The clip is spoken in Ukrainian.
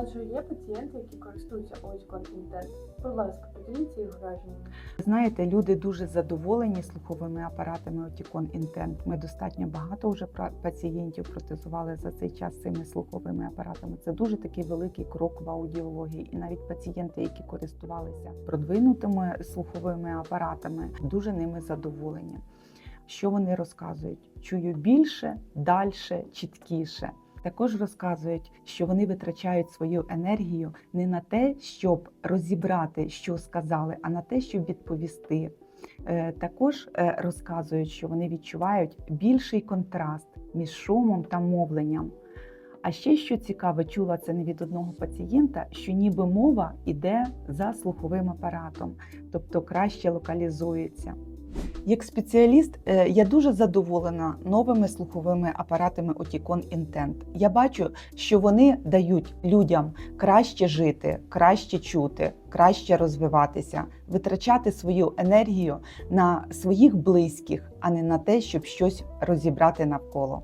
Адже є пацієнти, які користуються Оськон Інтент. Будь ласка, поділіться їх враженнями. Знаєте, люди дуже задоволені слуховими апаратами Oticon Intent. Ми достатньо багато вже пацієнтів протезували за цей час цими слуховими апаратами. Це дуже такий великий крок в аудіології. І навіть пацієнти, які користувалися продвинутими слуховими апаратами, дуже ними задоволені. Що вони розказують? Чую більше, далі, чіткіше. Також розказують, що вони витрачають свою енергію не на те, щоб розібрати, що сказали, а на те, щоб відповісти. Е, Також е, розказують, що вони відчувають більший контраст між шумом та мовленням. А ще що цікаво, чула це не від одного пацієнта, що ніби мова йде за слуховим апаратом, тобто краще локалізується. Як спеціаліст, е, я дуже задоволена новими слуховими апаратами Oticon Intent. Я бачу, що вони дають людям краще жити, краще чути, краще розвиватися, витрачати свою енергію на своїх близьких, а не на те, щоб щось розібрати навколо.